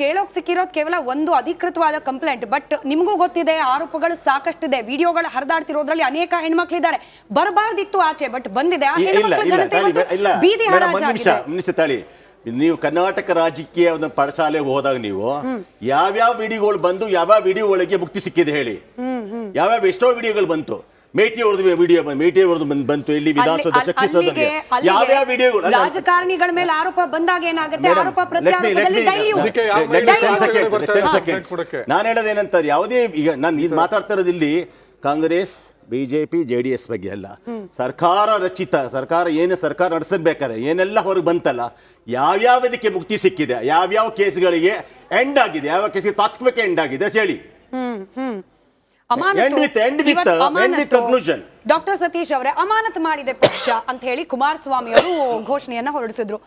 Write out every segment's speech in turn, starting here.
ಕೇಳೋಕ್ ಸಿಕ್ಕಿರೋದು ಕೇವಲ ಒಂದು ಅಧಿಕೃತವಾದ ಕಂಪ್ಲೇಂಟ್ ಬಟ್ ನಿಮಗೂ ಗೊತ್ತಿದೆ ಆರೋಪಗಳು ಸಾಕಷ್ಟಿದೆ ವಿಡಿಯೋಗಳು ಹರಿದಾಡ್ತಿರೋದ್ರಲ್ಲಿ ಅನೇಕ ಹೆಣ್ಮಕ್ಳಿದ್ದಾರೆ. ಬರಬಾರ್ದಿತ್ತು ಆಚೆ ಬಟ್ ಬಂದಿದೆ. ಬೀದಿ ತಾಳಿ. ನೀವು ಕರ್ನಾಟಕ ರಾಜಕೀಯ ಒಂದು ಪಡಶಾಲೆ ಹೋದಾಗ ನೀವು ಯಾವ್ಯಾವ ವಿಡಿಯೋಗಳು ಬಂದು ಯಾವ್ಯಾವ ವಿಡಿಯೋ ಒಳಗೆ ಮುಕ್ತಿ ಸಿಕ್ಕಿದೆ ಹೇಳಿ. ಯಾವ್ಯಾವ ಎಷ್ಟೋ ವಿಡಿಯೋಗಳು ಬಂತು. ಮೇಟಿ ಅವ್ರದ್ದು ವಿಡಿಯೋ ಮೇಟಿ ಅವ್ರದ್ದು ಬಂತು. ಇಲ್ಲಿ ವಿಧಾನಸೌಧ ಶಕ್ತಿ ಯಾವ ಅಲ್ಲಿಗೆ ವಿಡಿಯೋಗಳು? ರಾಜಕಾರಣಿಗಳ ಮೇಲೆ ಆರೋಪ ಬಂದಾಗ ಏನಾಗುತ್ತೆ? ಆರೋಪ let me- let ಪ್ರತ್ಯಾರೋಪದಲ್ಲಿ me- ಡೈಲ್ಯೂಟ್. ಅದಕ್ಕೆ ಯಾವ let me ಮಹಿಳೆ 10 seconds, ಬರ್ತಾರೆ 10 ಅಂತ seconds. ಕೊಡಕ್ಕೆ. ನಾನು ಹೇಳೋದೇನಂತಾರೆ ಯಾವುದೇ ಈಗ ನಾನು ಇದು ಮಾತಾಡ್ತಾ ಇರೋದು ಇಲ್ಲಿ Congress BJP J D S ಬಗ್ಗೆ ಅಲ್ಲ. ಸರ್ಕಾರ ರಚಿತ ಸರ್ಕಾರ ಏನು ಸರ್ಕಾರ ನಡೆಸಬೇಕಾದ್ರೆ ಏನೆಲ್ಲ ಹೊರಗೆ ಬಂತಲ್ಲ ಯಾವ್ಯಾವದಕ್ಕೆ ಮುಕ್ತಿ ಸಿಕ್ಕಿದೆ ಯಾವ್ಯಾವ ಕೇಸ್ಗಳಿಗೆ ಎಂಡ್ ಆಗಿದೆ ಯಾವ ಕೇಸಿಗೆ ತಾತ್ವಿಕ ಎಂಡ್ ಆಗಿದೆ ಹೇಳಿ. ಡಾಕ್ಟರ್ ಸತೀಶ್ ಅವರೇ ಅಮಾನತು ಮಾಡಿದೆ ಪಕ್ಷ ಅಂತ ಹೇಳಿ ಕುಮಾರಸ್ವಾಮಿ ಅವರು ಘೋಷಣೆಯನ್ನ ಹೊರಡಿಸಿದ್ರು.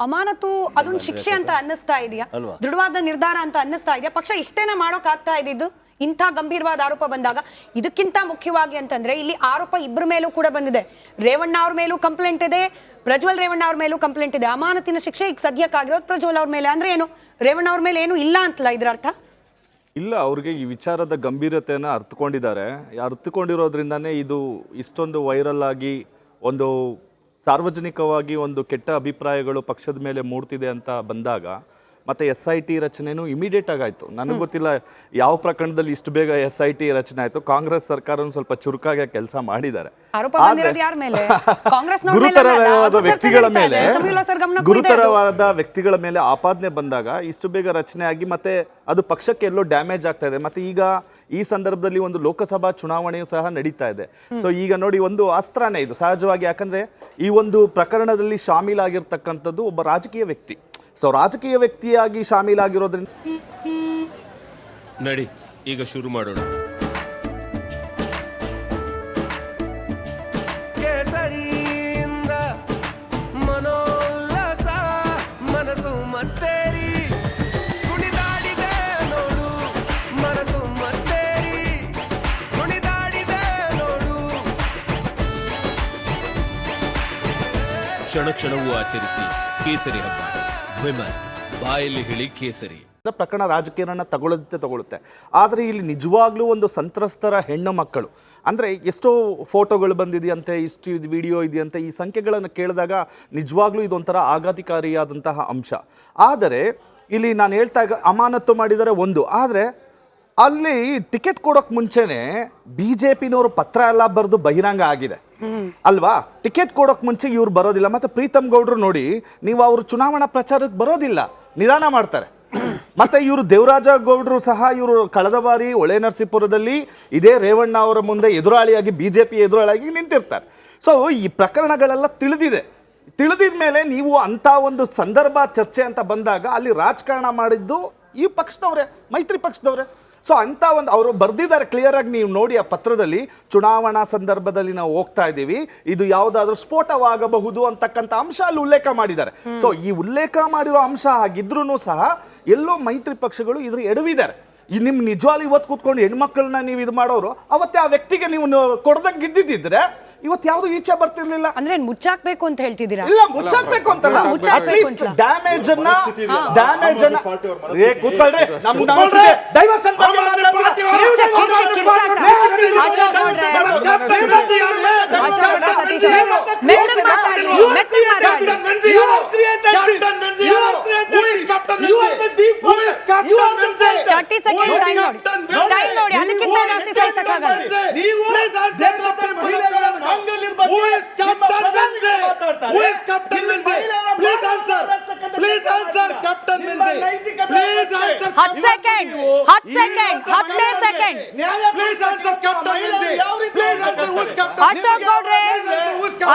ಅಮಾನತು ಅದೊಂದು ಶಿಕ್ಷೆ ಅಂತ ಅನ್ನಿಸ್ತಾ ಇದೆಯಾ? ದೃಢವಾದ ನಿರ್ಧಾರ ಅಂತ ಅನ್ನಿಸ್ತಾ ಇದೆಯಾ? ಪಕ್ಷ ಇಷ್ಟೇನ ಮಾಡೋಕ್ ಆಗ್ತಾ ಇದ್ದಿದ್ದು? ಇಂಥ ಗಂಭೀರವಾದ ಆರೋಪ ಬಂದಾಗ ಇದಕ್ಕಿಂತ ಮುಖ್ಯವಾಗಿ ಅಂತಂದ್ರೆ ಇಲ್ಲಿ ಆರೋಪ ಇಬ್ಬರ ಮೇಲೂ ಕೂಡ ಬಂದಿದೆ. ರೇವಣ್ಣ ಅವ್ರ ಮೇಲೂ ಕಂಪ್ಲೇಂಟ್ ಇದೆ ಪ್ರಜ್ವಲ್ ರೇವಣ್ಣ ಅವ್ರ ಮೇಲೂ ಕಂಪ್ಲೇಂಟ್ ಇದೆ. ಅಮಾನತಿನ ಶಿಕ್ಷೆ ಈಗ ಸದ್ಯಕ್ಕಾಗಿರೋದು ಪ್ರಜ್ವಲ್ ಅವ್ರ ಮೇಲೆ. ಅಂದ್ರೆ ಏನು? ರೇವಣ್ಣ ಅವ್ರ ಮೇಲೆ ಏನು ಇಲ್ಲ ಅಂತಲ್ಲ ಇದ್ರ ಅರ್ಥ? ಇಲ್ಲ, ಅವ್ರಿಗೆ ಈ ವಿಚಾರದ ಗಂಭೀರತೆಯನ್ನು ಅರ್ಥಕೊಂಡಿದ್ದಾರೆ ಅರ್ಥಕೊಂಡಿರೋದ್ರಿಂದನೇ ಇದು ಇಷ್ಟೊಂದು ವೈರಲ್ ಆಗಿ ಒಂದು ಸಾರ್ವಜನಿಕವಾಗಿ ಒಂದು ಕೆಟ್ಟ ಅಭಿಪ್ರಾಯಗಳು ಪಕ್ಷದ ಮೇಲೆ ಮೂಡ್ತಿದೆ ಅಂತ ಬಂದಾಗ ಮತ್ತೆ ಎಸ್ ಐ ಟಿ ರಚನೆನೂ ಇಮಿಡಿಯೇಟ್ ಆಗಾಯ್ತು. ನನಗೆ ಗೊತ್ತಿಲ್ಲ ಯಾವ ಪ್ರಕರಣದಲ್ಲಿ ಇಷ್ಟು ಬೇಗ ಎಸ್ ಐ ಟಿ ರಚನೆ ಆಯ್ತು. ಕಾಂಗ್ರೆಸ್ ಸರ್ಕಾರ ಸ್ವಲ್ಪ ಚುರುಕಾಗಿ ಕೆಲಸ ಮಾಡಿದ್ದಾರೆ. ಗುರುತರವಾದ ವ್ಯಕ್ತಿಗಳ ಮೇಲೆ ಗುರುತರವಾದ ವ್ಯಕ್ತಿಗಳ ಮೇಲೆ ಆಪಾದನೆ ಬಂದಾಗ ಇಷ್ಟು ಬೇಗ ರಚನೆ ಆಗಿ ಮತ್ತೆ ಅದು ಪಕ್ಷಕ್ಕೆ ಎಲ್ಲೋ ಡ್ಯಾಮೇಜ್ ಆಗ್ತಾ ಇದೆ. ಮತ್ತೆ ಈಗ ಈ ಸಂದರ್ಭದಲ್ಲಿ ಒಂದು ಲೋಕಸಭಾ ಚುನಾವಣೆಯು ಸಹ ನಡೀತಾ ಇದೆ. ಸೊ ಈಗ ನೋಡಿ ಒಂದು ಅಸ್ತ್ರನೇ ಇದು. ಸಹಜವಾಗಿ ಯಾಕಂದ್ರೆ ಈ ಒಂದು ಪ್ರಕರಣದಲ್ಲಿ ಶಾಮೀಲಾಗಿರ್ತಕ್ಕಂಥದ್ದು ಒಬ್ಬ ರಾಜಕೀಯ ವ್ಯಕ್ತಿ. ಸೊ ರಾಜಕೀಯ ವ್ಯಕ್ತಿಯಾಗಿ ಶಾಮೀಲಾಗಿರೋದ್ರಿಂದ ನಡಿ ಈಗ ಶುರು ಮಾಡೋಣ. ಕ್ಷಣ ಕ್ಷಣವೂ ಆಚರಿಸಿ ಕೇಸರಿ ಹಬ್ಬ. ವಿಮಲ್ ಬಾಯಲ್ಲಿ ಹೇಳಿ ಕೇಸರಿ. ಪ್ರಕರಣ ರಾಜಕೀಯನ ತಗೊಳ್ಳುತ್ತೆ ತಗೊಳುತ್ತೆ ಆದರೆ ಇಲ್ಲಿ ನಿಜವಾಗ್ಲೂ ಒಂದು ಸಂತ್ರಸ್ತರ ಹೆಣ್ಣು ಮಕ್ಕಳು. ಅಂದರೆ ಎಷ್ಟೋ ಫೋಟೋಗಳು ಬಂದಿದೆಯಂತೆ, ಇಷ್ಟು ಇದು ವಿಡಿಯೋ ಇದೆಯಂತೆ, ಈ ಸಂಖ್ಯೆಗಳನ್ನು ಕೇಳಿದಾಗ ನಿಜವಾಗ್ಲೂ ಇದೊಂಥರ ಆಘಾತಕಾರಿಯಾದಂತಹ ಅಂಶ. ಆದರೆ, ಇಲ್ಲಿ ನಾನು ಹೇಳ್ತಾ ಅಮಾನತ್ತು ಮಾಡಿದರೆ ಒಂದು. ಆದರೆ ಅಲ್ಲಿ ಟಿಕೆಟ್ ಕೊಡೋಕ್ ಮುಂಚೆನೆ ಬಿಜೆಪಿನವರು ಪತ್ರ ಎಲ್ಲ ಬರೆದು ಬಹಿರಂಗ ಆಗಿದೆ. ಅಲ್ವಾ? ಟಿಕೆಟ್ ಕೊಡೋಕ್ ಮುಂಚೆ ಇವ್ರು ಬರೋದಿಲ್ಲ. ಮತ್ತೆ ಪ್ರೀತಮ್ ಗೌಡ್ರು ನೋಡಿ, ನೀವು ಅವರು ಚುನಾವಣಾ ಪ್ರಚಾರಕ್ಕೆ ಬರೋದಿಲ್ಲ. ನಿಧಾನ ಮಾಡ್ತಾರೆ. ಮತ್ತೆ ಇವರು ದೇವರಾಜ ಗೌಡ್ರು ಸಹ ಇವರು ಕಳೆದ ಬಾರಿ ಒಳೆ ನರಸೀಪುರದಲ್ಲಿ ಇದೇ ರೇವಣ್ಣ ಅವರ ಮುಂದೆ ಎದುರಾಳಿಯಾಗಿ, ಬಿಜೆಪಿ ಎದುರಾಳಿಯಾಗಿ ನಿಂತಿರ್ತಾರೆ. ಸೊ ಈ ಪ್ರಕರಣಗಳೆಲ್ಲ ತಿಳಿದಿದೆ. ತಿಳಿದಿದ ಮೇಲೆ ನೀವು ಅಂತ ಒಂದು ಸಂದರ್ಭ ಚರ್ಚೆ ಅಂತ ಬಂದಾಗ ಅಲ್ಲಿ ರಾಜಕಾರಣ ಮಾಡಿದ್ದು ಈ ಪಕ್ಷದವ್ರೆ, ಮೈತ್ರಿ ಪಕ್ಷದವ್ರೆ. ಸೊ ಅಂತ ಒಂದು ಅವರು ಬರ್ದಿದ್ದಾರೆ ಕ್ಲಿಯರ್ ಆಗಿ ನೀವು ನೋಡಿ ಆ ಪತ್ರದಲ್ಲಿ. ಚುನಾವಣಾ ಸಂದರ್ಭದಲ್ಲಿ ನಾವು ಹೋಗ್ತಾ ಇದ್ದೀವಿ. ಇದು ಯಾವುದಾದ್ರೂ ಸ್ಫೋಟವಾಗಬಹುದು ಅಂತಕ್ಕಂಥ ಅಂಶ ಅಲ್ಲಿ ಉಲ್ಲೇಖ ಮಾಡಿದ್ದಾರೆ. ಸೊ ಈ ಉಲ್ಲೇಖ ಮಾಡಿರೋ ಅಂಶ ಆಗಿದ್ರೂ ಸಹ ಎಲ್ಲೋ ಮೈತ್ರಿ ಪಕ್ಷಗಳು ಇದ್ರ ಎಡವಿದ್ದಾರೆ. ನಿಮ್ ನಿಜವಾಗ್ಲೂ ಇವತ್ತು ಕೂತ್ಕೊಂಡು ಹೆಣ್ಮಕ್ಳನ್ನ ನೀವು ಇದು ಮಾಡೋರು, ಅವತ್ತೇ ಆ ವ್ಯಕ್ತಿಗೆ ನೀವು ಕೊಡ್ದಂಗೆ ಇದ್ದಿದ್ದಿದ್ರೆ ಇವತ್ತು ಯಾವ್ದು ಈಚೆ ಬರ್ತಿರ್ಲಿಲ್ಲ. ಅಂದ್ರೆ ಮುಚ್ಚಾಕ್ಬೇಕು ಅಂತ ಹೇಳ್ತಿದ್ದೀರಾ? ಇಲ್ಲ ಮುಚ್ಚಾಕ್ಬೇಕು ಅಂತಲ್ಲ. ಮುಚ್ಚಾಕ್ಬೇಕು ಅಟ್ಲೀಸ್ಟ್ ಅಂತ. ಡ್ಯಾಮೇಜ್ ಅನ್ನ ಡ್ಯಾಮೇಜ್ ಅನ್ನ. ಏ ಕೂತ್ಕೊಳ್ರಿ. ನಮ್ ಕೂತ್ಕೊಳ್ರಿ. Who is Captain? ಮಹಿಳೆಯರ Please answer. Please answer. Captain. ನೈತಿಕತೆ Please answer. ಹತ್ತು ಸೆಕೆಂಡ್ ಹತ್ತು second ಹತ್ತೇ second Please answer, Captain Menzi. Please answer, who is Captain Ashok ಗೌಡ್ರೆ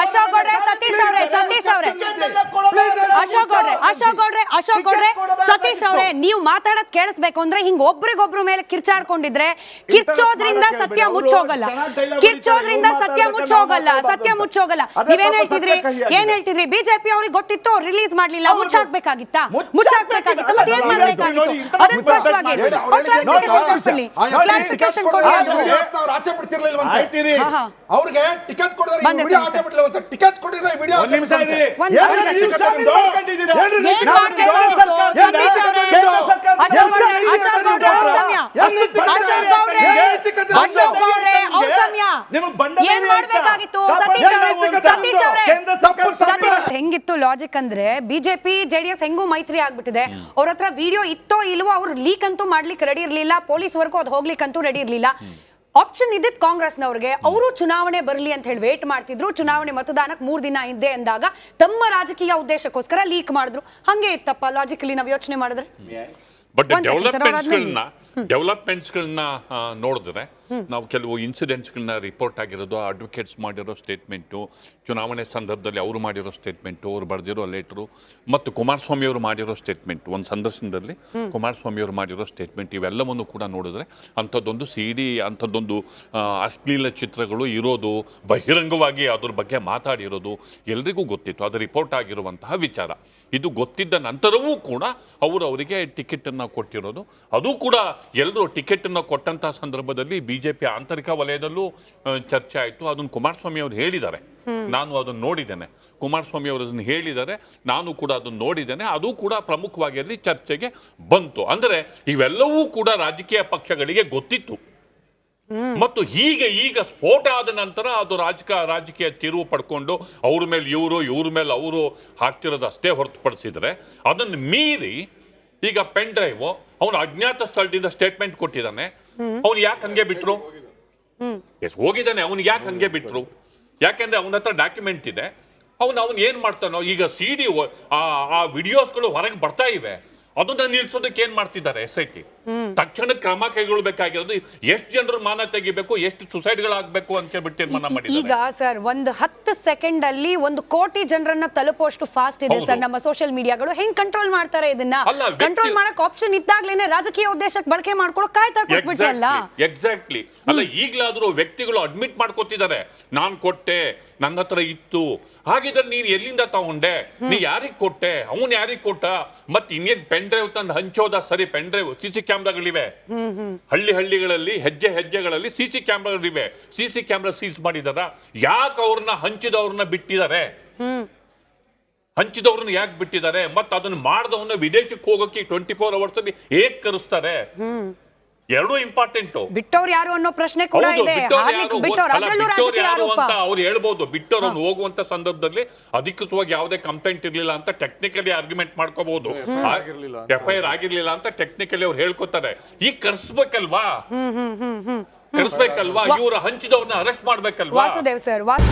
ಅಶೋಕ್ ಗೌಡ್ರೆ ಸತೀಶ್ ಅವರೇ ಸತೀಶ್ ಅವರೇ ಅಶೋಕ್ ಗೌಡ್ರೆ ಅಶೋಕ್ ಗೌಡ್ರೆ ಅಶೋಕ್ ಗೌಡ್ರೆ. ಸತೀಶ್ ಅವರೇ ನೀವು ಮಾತಾಡೋದ್ ಕೇಳಿಸ್ಬೇಕು ಅಂದ್ರೆ ಹಿಂಗ್ ಒಬ್ರಿಗೊಬ್ರು ಮೇಲೆ ಕಿರ್ಚಾಡ್ಕೊಂಡಿದ್ರೆ ಕಿರ್ಚೋದ್ರಿಂದ ಸತ್ಯ ಮುಚ್ಚೋಗಲ್ಲ. ಕಿರ್ಚೋದ್ರಿಂದ ಸತ್ಯ ಮುಚ್ಚೋಗಲ್ಲ ಸತ್ಯ ಮುಚ್ಚೋಗಲ್ಲ. ನೀವೇನ್ ಹೇಳ್ತಿದ್ರಿ? ಏನ್ ಹೇಳ್ತಿದ್ರಿ? ಬಿಜೆಪಿ ಅವ್ರಿಗೆ ಗೊತ್ತಿತ್ತು ರಿಲೀಸ್ ಮಾಡ್ಲಿಲ್ಲ ಮುಚ್ಚಾಕ್ಬೇಕಾಗಿತ್ತಾ? ಮುಚ್ಚಾಕ್ಬೇಕಾಗಿತ್ತು. ಮತ್ತೆ ಏನ್ ಮಾಡ್ಬೇಕಾಗಿತ್ತು ಅದನ್ನ ಸ್ಪಷ್ಟವಾಗಿ ಕ್ಲಾರಿಫಿಕೇಶನ್ ಟಿಕೆಟ್ ಕೊಡಿ. ಅವ್ರಿಗೆ ಟಿಕೆಟ್ ಕೊಡಿದ್ರೆ ಟಿಕೆಟ್ ಕೊಡಿದ್ರೆ ವಿಡಿಯೋ ಒಂದ್ ನಿಮಿಷ ಮಾಡ್ಕೊಂಡಿದ್ದೀರಾ? ಹೆಂಗಿತ್ತು ಲಾಜಿಕ್ ಅಂದ್ರೆ ಬಿಜೆಪಿ ಜೆಡಿಎಸ್ ಹೆಂಗೂ ಮೈತ್ರಿ ಆಗ್ಬಿಟ್ಟಿದೆ. ಅವ್ರ ಹತ್ರ ವಿಡಿಯೋ ಇತ್ತೋ ಇಲ್ವೋ ಅವ್ರು ಲೀಕ್ ಅಂತೂ ಮಾಡ್ಲಿಕ್ಕೆ ರೆಡಿ ಇರ್ಲಿಲ್ಲ. ಪೊಲೀಸ್ ವರ್ಗೂ ಅದು ಹೋಗ್ಲಿಕ್ಕಂತೂ ರೆಡಿ ಇರ್ಲಿಲ್ಲ. ಆಪ್ಷನ್ ಇದ್ದಿದ್ ಕಾಂಗ್ರೆಸ್ನವ್ರಿಗೆ. ಅವರು ಚುನಾವಣೆ ಬರಲಿ ಅಂತ ಹೇಳಿ ವೇಟ್ ಮಾಡ್ತಿದ್ರು. ಚುನಾವಣೆ ಮತದಾನಕ್ಕೆ ಮೂರು ದಿನ ಇದ್ದೆ ಅಂದಾಗ ತಮ್ಮ ರಾಜಕೀಯ ಉದ್ದೇಶಕ್ಕೋಸ್ಕರ ಲೀಕ್ ಮಾಡಿದ್ರು. ಹಂಗೆ ಇತ್ತಪ್ಪ? ಲಾಜಿಕಲಿ ನಾವು ಯೋಚನೆ ಮಾಡಿದ್ರೆ? ಬಟ್ ಡೆವಲಪ್ಮೆಂಟ್ಸ್ಗಳನ್ನ ಡೆವಲಪ್ಮೆಂಟ್ಸ್ಗಳನ್ನ ನೋಡಿದ್ರೆ ನಾವು ಕೆಲವು ಇನ್ಸಿಡೆಂಟ್ಸ್ಗಳನ್ನ ರಿಪೋರ್ಟ್ ಆಗಿರೋದು ಅಡ್ವೊಕೇಟ್ಸ್ ಮಾಡಿರೋ ಸ್ಟೇಟ್ಮೆಂಟು ಚುನಾವಣೆ ಸಂದರ್ಭದಲ್ಲಿ ಅವರು ಮಾಡಿರೋ ಸ್ಟೇಟ್ಮೆಂಟು ಅವ್ರು ಬರೆದಿರೋ ಲೆಟ್ರು ಮತ್ತು ಕುಮಾರಸ್ವಾಮಿ ಅವರು ಮಾಡಿರೋ ಸ್ಟೇಟ್ಮೆಂಟ್ ಒಂದು ಸಂದರ್ಶನದಲ್ಲಿ ಕುಮಾರಸ್ವಾಮಿ ಅವರು ಮಾಡಿರೋ ಸ್ಟೇಟ್ಮೆಂಟ್ ಇವೆಲ್ಲವನ್ನು ಕೂಡ ನೋಡಿದ್ರೆ ಅಂಥದ್ದೊಂದು ಸಿ ಡಿ ಅಂಥದ್ದೊಂದು ಅಶ್ಲೀಲ ಚಿತ್ರಗಳು ಇರೋದು, ಬಹಿರಂಗವಾಗಿ ಅದ್ರ ಬಗ್ಗೆ ಮಾತಾಡಿರೋದು ಎಲ್ರಿಗೂ ಗೊತ್ತಿತ್ತು. ಅದು ರಿಪೋರ್ಟ್ ಆಗಿರುವಂತಹ ವಿಚಾರ. ಇದು ಗೊತ್ತಿದ್ದ ನಂತರವೂ ಕೂಡ ಅವರು ಅವರಿಗೆ ಟಿಕೆಟನ್ನು ಕೊಟ್ಟಿರೋದು. ಅದು ಕೂಡ ಎಲ್ಲರೂ ಟಿಕೆಟನ್ನು ಕೊಟ್ಟಂತಹ ಸಂದರ್ಭದಲ್ಲಿ ಬಿಜೆಪಿ ಆಂತರಿಕ ವಲಯದಲ್ಲೂ ಚರ್ಚೆ ಆಯಿತು. ಅದನ್ನು ಕುಮಾರಸ್ವಾಮಿ ಅವರು ಹೇಳಿದ್ದಾರೆ. ನಾನು ಅದನ್ನು ನೋಡಿದ್ದೇನೆ. ಕುಮಾರಸ್ವಾಮಿ ಅವರು ಅದನ್ನು ಹೇಳಿದ್ದಾರೆ. ನಾನು ಕೂಡ ಅದನ್ನು ನೋಡಿದ್ದೇನೆ. ಅದು ಕೂಡ ಪ್ರಮುಖವಾಗಿ ಅಲ್ಲಿ ಚರ್ಚೆಗೆ ಬಂತು. ಅಂದರೆ ಇವೆಲ್ಲವೂ ಕೂಡ ರಾಜಕೀಯ ಪಕ್ಷಗಳಿಗೆ ಗೊತ್ತಿತ್ತು. ಮತ್ತು ಹೀಗೆ ಈಗ ಸ್ಫೋಟ ಆದ ನಂತರ ಅದು ರಾಜಕ, ರಾಜಕೀಯ ತಿರುವು ಪಡ್ಕೊಂಡು ಅವ್ರ ಮೇಲೆ ಇವರು, ಇವ್ರ ಮೇಲೆ ಅವರು ಹಾಕ್ತಿರೋದು ಅಷ್ಟೇ ಹೊರತುಪಡಿಸಿದರೆ ಅದನ್ನು ಮೀರಿ ಈಗ ಪೆನ್ ಡ್ರೈವ್ ಅವನು ಅಜ್ಞಾತ ಸ್ಥಳದಿಂದ ಸ್ಟೇಟ್ಮೆಂಟ್ ಕೊಟ್ಟಿದ್ದಾನೆ. ಅವ್ನು ಯಾಕೆ ಹಂಗೆ ಬಿಟ್ರು? ಎಸ್ ಹೋಗಿದ್ದಾನೆ ಅವ್ನು ಯಾಕೆ ಹಂಗೆ ಬಿಟ್ರು? ಯಾಕೆಂದ್ರೆ ಅವನ ಹತ್ರ ಡಾಕ್ಯುಮೆಂಟ್ ಇದೆ. ಅವನು ಅವನು ಏನ್ ಮಾಡ್ತಾನೋ ಈಗ ಸಿ ಡಿ ಆ ವಿಡಿಯೋಸ್ಗಳು ಹೊರಗೆ ಬರ್ತಾ ಇವೆ. ಅದನ್ನ ನಿಲ್ಸೋದಕ್ಕೆ ಏನ್ ಮಾಡ್ತಿದ್ದಾರೆ? ಎಸ್ ಐ ಟಿ ತಕ್ಷಣ ಕ್ರಮ ಕೈಗೊಳ್ಬೇಕಾಗಿರೋದು ಎಷ್ಟು ಜನರು ಮಾನ ತೆಗಿಬೇಕು ಎಷ್ಟು ಸುಸೈಡ್ಗಳಾಗಬೇಕು ಅಂತ ಹೇಳ್ಬಿಟ್ಟು ತೀರ್ಮಾನ ಈಗ ಮಾಡಿದ್ದಾರೆ ಸರ್ ಒಂದು ಹತ್ತು ಸೆಕೆಂಡ್ ಅಲ್ಲಿ ಒಂದು ಕೋಟಿ ಜನರನ್ನ ತಲುಪುವಷ್ಟು ಫಾಸ್ಟ್ ಇದೆ ಸರ್. ನಮ್ಮ ಸೋಷಿಯಲ್ ಮೀಡಿಯಾಗಳು ಹೆಂಗ್ ಕಂಟ್ರೋಲ್ ಮಾಡ್ತಾರೆ ಇದನ್ನ? ಕಂಟ್ರೋಲ್ ಮಾಡಕ್ ಆಪ್ಷನ್ ಇದ್ದಾಗ್ಲೇನೆ ರಾಜಕೀಯ ಉದ್ದೇಶಕ್ಕೆ ಬಳಕೆ ಮಾಡ್ಕೊಳ್ಳೋ ಕಾಯ್ತಾ ಕೊಟ್ಬಿಟ್ರಲ್ಲ? ಎಕ್ಸಾಕ್ಟ್ಲಿ ಅಲ್ಲ ಈಗ್ಲಾದ್ರೂ ವ್ಯಕ್ತಿಗಳು ಅಡ್ಮಿಟ್ ಮಾಡ್ಕೋತಿದ್ದಾರೆ. ನಾನ್ ಕೊಟ್ಟೆ ನನ್ನ ಹತ್ರ ಇತ್ತು. ಹಾಗಿದ್ರೆ ನೀನ್ ಎಲ್ಲಿಂದ ತಗೊಂಡೆ? ನೀ ಯಾರಿಗ್ ಕೊಟ್ಟೆ? ಅವನ್ ಯಾರಿಗ್ ಕೊಟ್ಟ? ಮತ್ ಇನ್ನೇನ್ ಪೆನ್ ಡ್ರೈವ್ ತಂದು ಹಂಚೋದ? ಸರಿ ಪೆನ್ ಡ್ರೈವ್ ಸಿಸಿ ಕ್ಯಾಮ್ರಾಗಳಿವೆ. ಹಳ್ಳಿ ಹಳ್ಳಿಗಳಲ್ಲಿ, ಹೆಜ್ಜೆ ಹೆಜ್ಜೆಗಳಲ್ಲಿ ಸಿ ಸಿ ಕ್ಯಾಮ್ರಾಗಳಿವೆ. ಸಿ ಸಿ ಕ್ಯಾಮ್ರಾ ಸೀಸ್ ಮಾಡಿದಾರ. ಯಾಕೆ ಅವ್ರನ್ನ ಹಂಚಿದವ್ರನ್ನ ಬಿಟ್ಟಿದ್ದಾರೆ ಹಂಚಿದವ್ರನ್ನ ಯಾಕೆ ಬಿಟ್ಟಿದ್ದಾರೆ ಮತ್ತೆ ಅದನ್ನ ಮಾಡಿದವನ್ನ ವಿದೇಶಕ್ಕೆ ಹೋಗೋಕೆ ಟ್ವೆಂಟಿ ಫೋರ್ ಅವರ್ಸ್ ಅಲ್ಲಿ ಏಕ್ ಕರೆಸ್ತಾರೆ. ಎರಡೂ ಇಂಪಾರ್ಟೆಂಟ್. ಬಿಟ್ಟವ್ರು ಯಾರು ಅನ್ನೋ ಪ್ರಶ್ನೆ ಕೂಡ ಇದೆ. ಬಿಟ್ಟವ್ರು ಅದ್ರಲ್ಲೂ ರಾಜಕೀಯ ಆರೋಪ. ಅವ್ರು ಹೇಳ್ಬೋದು. ಬಿಟ್ಟವ್ರು ಹೋಗುವಂತ ಸಂದರ್ಭದಲ್ಲಿ ಅಧಿಕೃತವಾಗಿ ಯಾವುದೇ ಕಂಪ್ಲೇಂಟ್ ಇರ್ಲಿಲ್ಲ ಅಂತ ಟೆಕ್ನಿಕಲಿ ಆರ್ಗ್ಯುಮೆಂಟ್ ಮಾಡ್ಕೋಬಹುದು ಎಫ್ ಐ ಆರ್ ಆಗಿರ್ಲಿಲ್ಲ ಅಂತ. ಟೆಕ್ನಿಕಲಿ ಅವ್ರು ಹೇಳ್ಕೊತಾರೆ. ಈಗ ಕರ್ಸ್ಬೇಕಲ್ವಾ? ಕರ್ಸ್ಬೇಕಲ್ವಾ? ಇವ್ರ ಹಂಚಿದವ್ರನ್ನ ಅರೆಸ್ಟ್ ಮಾಡ್ಬೇಕಲ್ವಾ? ವಾಸುದೇವ್ ಸರ್ ವಾಸು